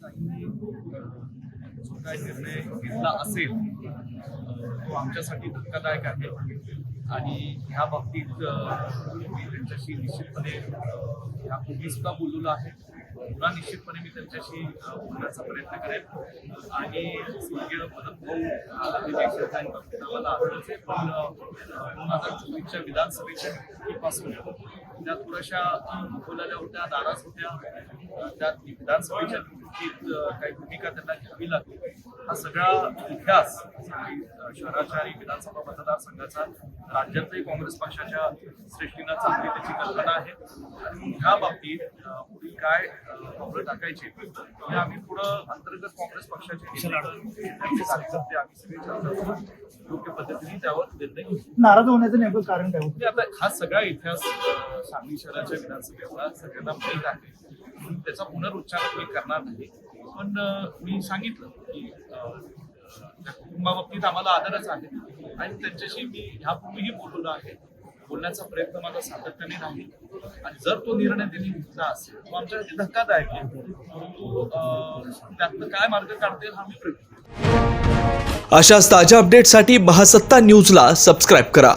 जो काय निर्णय घेतला असेल तो आमच्यासाठी धक्कादायक आहे. आणि ह्या बाबतीत मी त्यांच्याशी निश्चितपणे अं, यापूर्वी सुद्धा बोललेलो आहे. पुन्हा निश्चितपणे मी त्यांच्याशी बोलण्याचा प्रयत्न करेन. आणि स्वर्गीय मदत भाऊ हे बाबतीत आढळच आहे. पण दोन हजार चोवीसच्या विधानसभेच्या निवडणुकीपासून त्या थोड्याशा बोललेल्या होत्या नाराज होत्या. त्या विधानसभेच्या अं, काही भूमिका त्यांना घ्यावी लागली. हा सगळा इतिहास आणि विधानसभा मतदारसंघाचा राज्यातही काँग्रेस पक्षाच्या श्रेष्ठींना चांगली त्याची कल्पना आहे. आणि ह्या बाबतीत पुढील काय पावलं टाकायची हे आम्ही पुढं अंतर्गत काँग्रेस पक्षाचे नेते, त्यांचे कार्यकर्ते आम्ही सगळे चर्चा करून योग्य पद्धतीने त्यावर निर्णय घेऊ. नाराज होण्याचं नेमकं कारण काय होतं? म्हणजे आता हा सगळा इतिहास सांगली शहराच्या विधानसभेचा सगळ्यांना माहीत आहे. त्याचा पुनरुच्चार मी करणार नाही. पण मी सांगितलं की त्या कुटुंबाबाबतीत आम्हाला आदरच आहे. आणि त्यांच्याशी मी ह्यापूर्वीही बोललो आहे. बोलण्याचा प्रयत्न माझा सातत्याने नाही. आणि जर तो निर्णय त्यांनी घेतला असेल तो आमच्यासाठी धक्कादायक आहे. परंतु त्यातनं काय मार्ग काढतील हा मी प्रयत्न अशाच ताज्या अपडेटसाठी महासत्ता न्यूजला सबस्क्राईब करा.